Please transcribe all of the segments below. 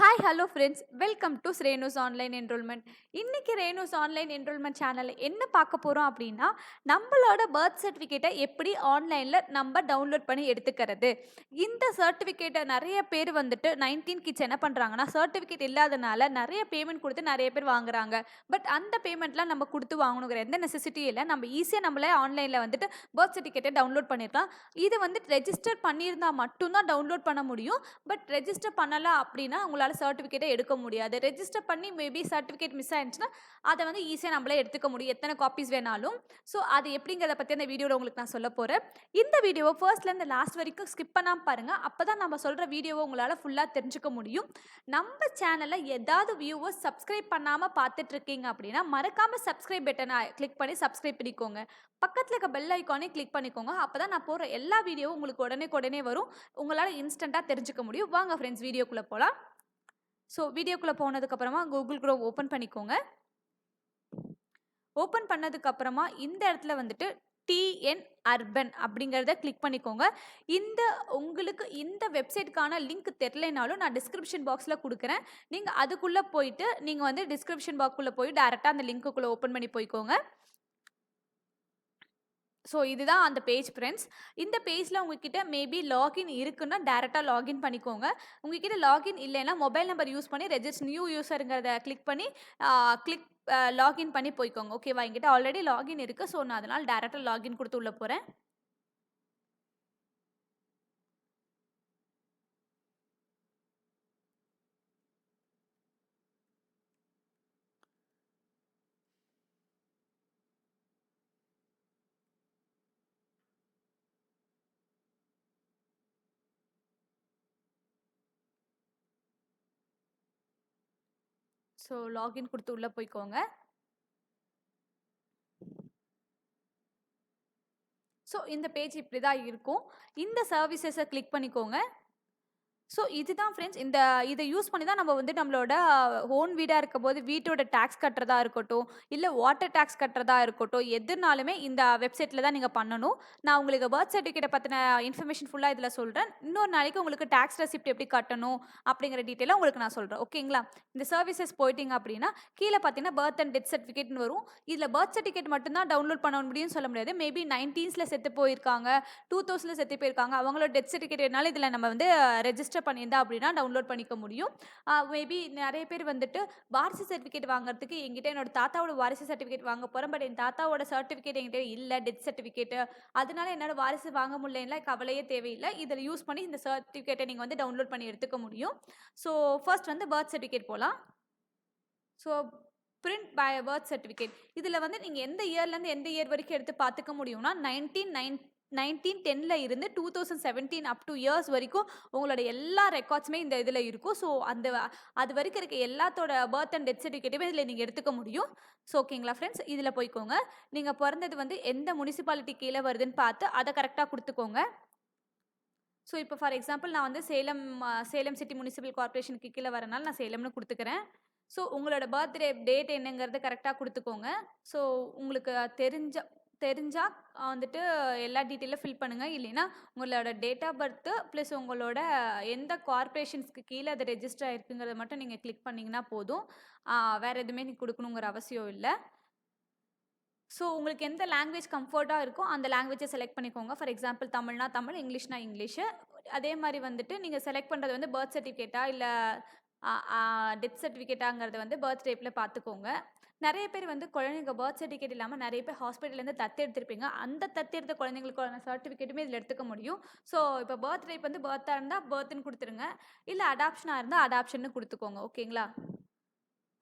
Hi hello friends welcome to Renu's online enrollment இன்றைக்கி Renu's online enrolment சேனலில் என்ன பார்க்க போகிறோம் அப்படின்னா நம்மளோட பர்த் சர்டிஃபிகேட்டை எப்படி ஆன்லைனில் நம்ம டவுன்லோட் பண்ணி எடுத்துக்கிறது. இந்த சர்டிஃபிகேட்டை நிறைய பேர் வந்துட்டு நைன்டீன் கிட்ஸ் என்ன பண்ணுறாங்கன்னா சர்டிஃபிகேட் இல்லாதனால நிறைய பேமெண்ட் கொடுத்து நிறைய பேர் வாங்குறாங்க. பட் அந்த பேமெண்ட்லாம் நம்ம கொடுத்து வாங்கணுங்கிற எந்த நெசசிட்டி இல்லை. நம்ம ஈஸியாக நம்மளே ஆன்லைனில் வந்துட்டு பர்த் சர்டிஃபிகேட்டை டவுன்லோட் பண்ணிடலாம். இது வந்து ரெஜிஸ்டர் பண்ணியிருந்தால் மட்டும்தான் டவுன்லோட் பண்ண முடியும். பட் ரெஜிஸ்டர் பண்ணலை அப்படின்னா உங்களால் சர்டிஃபிகேட்டை எடுக்க முடியாது. ரெஜிஸ்டர் பண்ணி மேபி சர்டிஃபிகேட் மிஸ் ஆயிடுச்சுன்னா அதை வந்து ஈஸியாக நம்மளே எடுத்துக்க முடியும். எத்தனை காப்பீஸ் வேணாலும். ஸோ அது எப்படிங்கிறத பற்றி அந்த வீடியோவில் உங்களுக்கு நான் சொல்ல போகிறேன் இந்த வீடியோவை ஃபர்ஸ்ட்லேருந்து லாஸ்ட் வரைக்கும் ஸ்கிப் பண்ணாமல் பாருங்கள் அப்போ தான் நம்ம சொல்கிற வீடியோவை உங்களால் ஃபுல்லாக தெரிஞ்சுக்க முடியும். நம்ம சேனலில் ஏதாவது வியூவர்ஸ் சப்ஸ்கிரைப் பண்ணாமல் பார்த்துட்டு இருக்கீங்க அப்படின்னா மறக்காமல் சப்ஸ்கிரைப் பட்டனை கிளிக் பண்ணி சப்ஸ்கிரைப் பண்ணிக்கோங்க. பக்கத்தில் இருக்க பெல் ஐக்கானே கிளிக் பண்ணிக்கோங்க. அப்போ தான் நான் போகிற எல்லா வீடியோவும் உங்களுக்கு உடனே உடனே வரும். உங்களால் இன்ஸ்டண்ட்டாக தெரிஞ்சுக்க முடியும். வாங்க ஃப்ரெண்ட்ஸ் வீடியோக்குள்ளே போகலாம் ஸோ வீடியோக்குள்ளே போனதுக்கப்புறமா கூகுள் க்ரோம் ஓப்பன் பண்ணிக்கோங்க. ஓப்பன் பண்ணதுக்கப்புறமா இந்த இடத்துல வந்துட்டு டிஎன் அர்பன் அப்படிங்கிறத கிளிக் பண்ணிக்கோங்க. இந்த உங்களுக்கு இந்த வெப்சைட்டுக்கான லிங்க் தெரிலனாலும் நான் டிஸ்கிரிப்ஷன் பாக்ஸில் கொடுக்குறேன். நீங்கள் அதுக்குள்ளே போயிட்டு நீங்கள் வந்து டிஸ்கிரிப்ஷன் பாக்ஸுள்ளே போய் டேரெக்டாக அந்த லிங்க்குள்ளே ஓப்பன் பண்ணி போய்க்கோங்க. ஸோ இதுதான் அந்த பேஜ் ஃப்ரெண்ட்ஸ் இந்த பேஜில் உங்ககிட்ட மேபி லாகின் இருக்குன்னா டேரெக்டாக லாகின் பண்ணிக்கோங்க. உங்ககிட்ட லாகின் இல்லைன்னா மொபைல் நம்பர் யூஸ் பண்ணி ரெஜிஸ்ட் நியூ யூஸருங்கிறத கிளிக் பண்ணி கிளிக் லாகின் பண்ணி போய்க்கோங்க. ஓகேவா என்கிட்ட ஆல்ரெடி லாகின் இருக்குது ஸோ நான் அதனால் டேரெக்டாக லாகின் கொடுத்து உள்ளே போகிறேன் ஸோ லாகின் கொடுத்து உள்ளே போய்க்கோங்க. ஸோ இந்த பேஜ் இப்படி தான் இருக்கும். இந்த சர்வீசஸை கிளிக் பண்ணிக்கோங்க. ஸோ இதுதான் ஃப்ரெண்ட்ஸ் இந்த இதை யூஸ் பண்ணி தான் நம்ம வந்து நம்மளோட ஓன் வீடாக இருக்கும் போது வீட்டோட டேக்ஸ் கட்டுறதா இருக்கட்டும் இல்லை வாட்டர் டேக்ஸ் கட்டுறதா இருக்கட்டும் எதுனாலுமே இந்த வெப்சைட்டில் தான் நீங்கள் பண்ணணும். நான் உங்களுக்கு பர்த் சர்டிஃபிகேட்டை பற்றின இன்ஃபர்மேஷன் ஃபுல்லாக இதில் சொல்கிறேன் இன்னொரு நாளைக்கு உங்களுக்கு டேக்ஸ் ரெசிப்ட் எப்படி கட்டணும் அப்படிங்கிற டீட்டெயிலாக உங்களுக்கு நான் சொல்கிறேன் ஓகேங்களா இந்த சர்வீசஸ் போயிட்டீங்க அப்படின்னா கீழே பார்த்தீங்கன்னா பர்த் அண்ட் டெத் சர்டிஃபிகேட்னு வரும். இதில் பர்த் சர்டிஃபிகேட் மட்டும்தான் டவுன்லோட் பண்ண முடியும்னு சொல்ல முடியாது. மேபி நைன்டீன்ஸில் செத்து போயிருக்காங்க டூ தௌசண்டில் செத்து போயிருக்காங்க அவங்களோட டெத் சர்டிஃபிகேட்னால இதில் நம்ம வந்து ரெஜிஸ்டர் பண்ணியிருந்தா அப்படின்னா டவுன்லோட் பண்ணிக்க முடியும். மேபி நிறைய பேர் வந்துட்டு வாரிசு சர்டிஃபிகேட் வாங்குறதுக்கு எங்கிட்ட என்னோட தாத்தாவோட வாரிசு சர்டிஃபிகேட் வாங்க போகிறேன் பட் என் தாத்தாவோட சர்டிஃபிகேட் என்கிட்ட இல்லை டெத் சர்டிஃபிகேட்டு அதனால என்னால் வாரிசு வாங்க முடியல கவலையே தேவையில்லை. இதில் யூஸ் பண்ணி இந்த சர்டிஃபிகேட்டை நீங்கள் வந்து டவுன்லோட் பண்ணி எடுத்துக்க முடியும். ஸோ ஃபர்ஸ்ட் வந்து பர்த் சர்டிஃபிகேட் போகலாம் so print by birth certificate இதில் வந்து நீங்கள் எந்த இயர்லேருந்து எந்த இயர் வரைக்கும் எடுத்து பார்த்துக்க முடியும்னா நைன்டீன் நைன் நைன்டீன் டென்னில் இருந்து two thousand seventeen up to years வரைக்கும் உங்களோட எல்லா ரெக்கார்ட்ஸுமே இந்த இதில் இருக்கும். ஸோ அந்த அது வரைக்கும் இருக்க எல்லாத்தோட பர்த் அண்ட் டெத் சர்டிஃபிகேட்டுமே இதில் நீங்கள் எடுத்துக்க முடியும். ஸோ ஓகேங்களா ஃப்ரெண்ட்ஸ் இதில் போய்க்கோங்க. நீங்கள் பிறந்தது வந்து எந்த முனிசிபாலிட்டி கீழே வருதுன்னு பார்த்து அதை கரெக்டாக கொடுத்துக்கோங்க. ஸோ இப்போ ஃபார் எக்ஸாம்பிள் நான் வந்து சேலம் சேலம் சிட்டி முனிசிபல் கார்பரேஷனுக்கு கீழே வரனால நான் சேலம்னு கொடுத்துக்கிறேன். ஸோ உங்களோட பர்த்டே டேட் என்னங்கிறது கரெக்டாக கொடுத்துக்கோங்க. ஸோ உங்களுக்கு தெரிஞ்ச தெரிஞ்சால் வந்துட்டு எல்லா டீட்டெயிலும் ஃபில் பண்ணுங்கள் இல்லைன்னா உங்களோட டேட் ஆஃப் பர்த்து ப்ளஸ் உங்களோட எந்த கார்பரேஷன்ஸ்க்கு கீழே அது ரெஜிஸ்டர் ஆயிருக்குங்கிறத மட்டும் நீங்கள் கிளிக் பண்ணிங்கன்னா போதும். வேறு எதுவுமே நீங்கள் கொடுக்கணுங்கிற அவசியம் இல்லை. ஸோ உங்களுக்கு எந்த லாங்குவேஜ் கம்ஃபர்ட்டாக இருக்கோ அந்த லாங்குவேஜை செலக்ட் பண்ணிக்கோங்க. ஃபார் எக்ஸாம்பிள் தமிழ்னா தமிழ் இங்கிலீஷ்னா இங்கிலீஷு. அதே மாதிரி வந்துட்டு நீங்கள் செலக்ட் பண்ணுறது வந்து பர்த் சர்டிஃபிகேட்டா இல்லை டெத் சர்டிஃபிகேட்டாங்கிறத வந்து பர்த் டைப்பில் பார்த்துக்கோங்க நிறைய பேர் வந்து குழந்தைங்க பர்த் சர்டிஃபிகேட் இல்லாமல் நிறைய பேர் ஹாஸ்பிட்டல்லேருந்து தத்து எடுத்திருப்பீங்க. அந்த தத்து எடுத்த குழந்தைங்களுக்கான சர்டிஃபிகேட்டுமே இதில் எடுத்துக்க முடியும். ஸோ இப்போ பர்த் டைப் வந்து பர்த்தாக இருந்தால் பர்த்னு கொடுத்துருங்க. இல்லை அடாப்ஷனாக இருந்தால் அடாப்ஷன்னு கொடுத்துக்கோங்க. ஓகேங்களா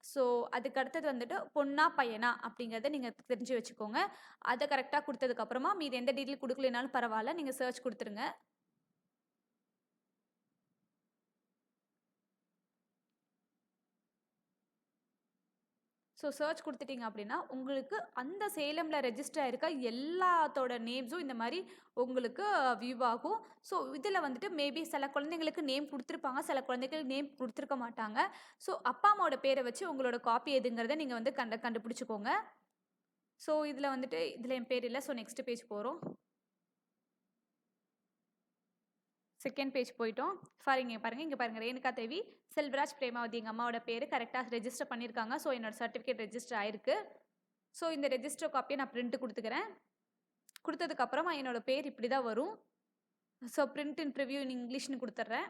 ஸோ அதுக்கு அடுத்தது வந்துட்டு பொண்ணா பையனா அப்படிங்கிறத நீங்கள் தெரிஞ்சு வச்சுக்கோங்க. அதை கரெக்டாக கொடுத்ததுக்கப்புறமா மீது எந்த டீட்டெயில் கொடுக்கலனாலும் பரவாயில்ல. நீங்கள் சர்ச் கொடுத்துருங்க. ஸோ சர்ச் கொடுத்துட்டீங்க அப்படின்னா உங்களுக்கு அந்த சேலமில் ரெஜிஸ்டர் ஆகிருக்க எல்லாத்தோட நேம்ஸும் இந்த மாதிரி உங்களுக்கு uh, வியூ ஆகும். ஸோ இதில் வந்துட்டு மேபி சில குழந்தைங்களுக்கு நேம் கொடுத்துருப்பாங்க சில குழந்தைங்களுக்கு நேம் கொடுத்துருக்க மாட்டாங்க. ஸோ அப்பா அம்மாவோட பேரை வச்சு உங்களோட காப்பி எதுங்கிறத நீங்கள் வந்து கண்ட கண்டுபிடிச்சிக்கோங்க. ஸோ இதில் வந்துட்டு இதில் என் பேர் இல்லை. ஸோ நெக்ஸ்ட் பேஜ் போகிறோம் செகண்ட் பேஜ் போயிட்டோம். சாரி இங்கே பாருங்கள் இங்கே பாருங்கள் ரேணுகா தேவி செல்வராஜ் பிரேமாவதி எங்கள் அம்மாவோட பேர் கரெக்டாக ரெஜிஸ்டர் பண்ணியிருக்காங்க ஸோ என்னோட சர்டிஃபிகேட் ரெஜிஸ்டர் ஆயிருக்கு. ஸோ இந்த ரெஜிஸ்டர் காப்பியை நான் பிரிண்ட்டு கொடுத்துக்கிறேன். கொடுத்ததுக்கப்புறமா என்னோட பேர் இப்படி தான் வரும் ஸோ பிரிண்ட் இன்டர்வியூ இன் இங்கிலீஷ்னு கொடுத்துட்றேன்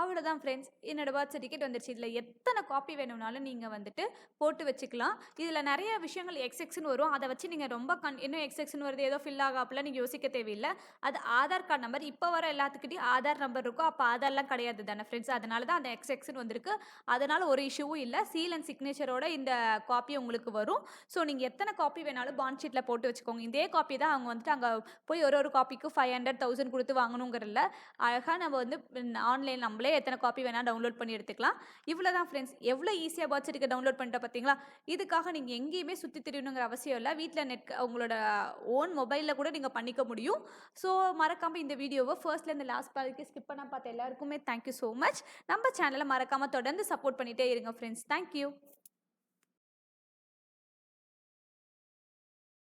அவ்வளோதான் ஃப்ரெண்ட்ஸ் என்னோட பர்த் சர்டிஃபிகேட் வந்துருச்சு. இதில் எத்தனை காப்பி வேணும்னாலும் நீங்கள் வந்துட்டு போட்டு வச்சுக்கலாம். இதில் நிறைய விஷயங்கள் எக்ஸ்எக்ஸ்னு வரும். அதை வச்சு நீங்கள் ரொம்ப கண் இன்னும் எக்ஸ்எக்ஸ்னு வருது. ஏதோ ஃபில் ஆகாப்புல நீங்கள் யோசிக்க தேவையில்லை. அது ஆதார் கார்டு நம்பர் இப்போ வர எல்லாத்துக்கிட்டையும் ஆதார் நம்பர் இருக்கும். அப்போ ஆதார்லாம் கிடையாது தானே ஃப்ரெண்ட்ஸ் அதனால தான் அந்த எக்ஸ்எக்ஸ்னு வந்திருக்கு. அதனால் ஒரு இஷ்யூவும் இல்லை. சீல் அண்ட் சிக்னேச்சரோட இந்த காப்பி உங்களுக்கு வரும். ஸோ நீங்கள் எத்தனை காப்பி வேணாலும் பாண்ட் ஷீட்டில் போட்டு வச்சுக்கோங்க. இதே காப்பி தான் அவங்க வந்துட்டு அங்கே போய் ஒரு ஒரு காப்பிக்கு ஃபைவ் ஹண்ட்ரட் தௌசண்ட் கொடுத்து வாங்கணுங்கிறல அழகாக நம்ம வந்து ஆன்லைன் நம்மளே எத்தனை காப்பி வேணால் டவுன்லோட் பண்ணி எடுத்துக்கலாம். இவ்வளோ தான் ஃப்ரெண்ட்ஸ் எவ்வளோ ஈஸியாக பர்த் சர்டிஃபிகேட் டவுன்லோட் பண்ணிட்டு பார்த்தீங்களா இதுக்காக நீங்கள் எங்கேயுமே சுற்றி திரியணுங்கிற அவசியம் இல்லை. வீட்டில் நெட் உங்களோட ஓன் மொபைலில் கூட நீங்கள் பண்ணிக்க முடியும். ஸோ மறக்காமல் இந்த வீடியோவை ஃபர்ஸ்ட்லேருந்து லாஸ்ட் பாதிக்கு ஸ்கிப் பண்ண பார்த்த எல்லாருக்குமே தேங்க்யூ ஸோ மச் நம்ம சேனலை மறக்காமல் தொடர்ந்து சப்போர்ட் பண்ணிகிட்டே இருங்க ஃப்ரெண்ட்ஸ் தேங்க்யூ